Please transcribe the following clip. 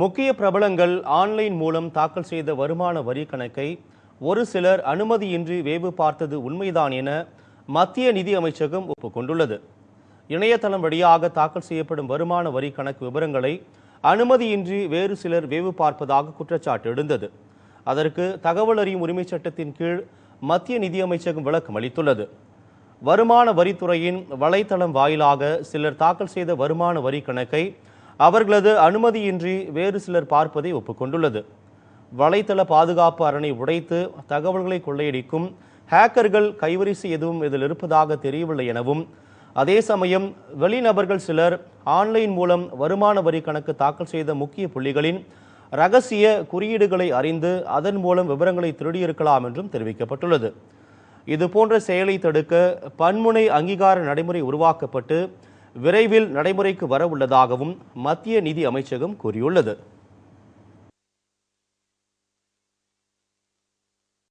முக்கிய பிரபலங்கள் ஆன்லைன் மூலம் தாக்கல் செய்த வருமான வரி கணக்கை ஒரு சிலர் அனுமதியின்றி வேவு பார்த்தது உண்மைதான் என மத்திய நிதி அமைச்சகம் ஒப்புக்கொண்டுள்ளது. இணையதளம் வழியாக தாக்கல் செய்யப்படும் வருமான வரி கணக்கு விவரங்களை அனுமதியின்றி வேறு சிலர் வேவு பார்ப்பதாக குற்றச்சாட்டு எழுந்தது. அதற்கு தகவல் அறியும் உரிமைச் சட்டத்தின் கீழ் மத்திய நிதியமைச்சகம் விளக்கம் அளித்துள்ளது. வருமான வரித்துறையின் வலைத்தளம் வாயிலாக சிலர் தாக்கல் செய்த வருமான வரி கணக்கை அவர்களது அனுமதியின்றி வேறு சிலர் பார்ப்பதை ஒப்புக்கொண்டுள்ளது. வலைத்தள பாதுகாப்பு அரணை உடைத்து தகவல்களை கொள்ளையடிக்கும் ஹேக்கர்கள் கைவரிசை எதுவும் இதில் இருப்பதாக தெரியவில்லை எனவும் அதே சமயம் வெளிநபர்கள் சிலர் ஆன்லைன் மூலம் வருமான வரி கணக்கு தாக்கல் செய்த முக்கிய புள்ளிகளின் ரகசிய குறியீடுகளை அறிந்து அதன் மூலம் விவரங்களை திருடியிருக்கலாம் என்றும் தெரிவிக்கப்பட்டுள்ளது. இது போன்ற செயலை தடுக்க பன்முனை அங்கீகார நடைமுறை உருவாக்கப்பட்டு விரைவில் நடைமுறைக்கு வரவுள்ளதாகவும் மத்திய நிதி அமைச்சகம் கூறியுள்ளது.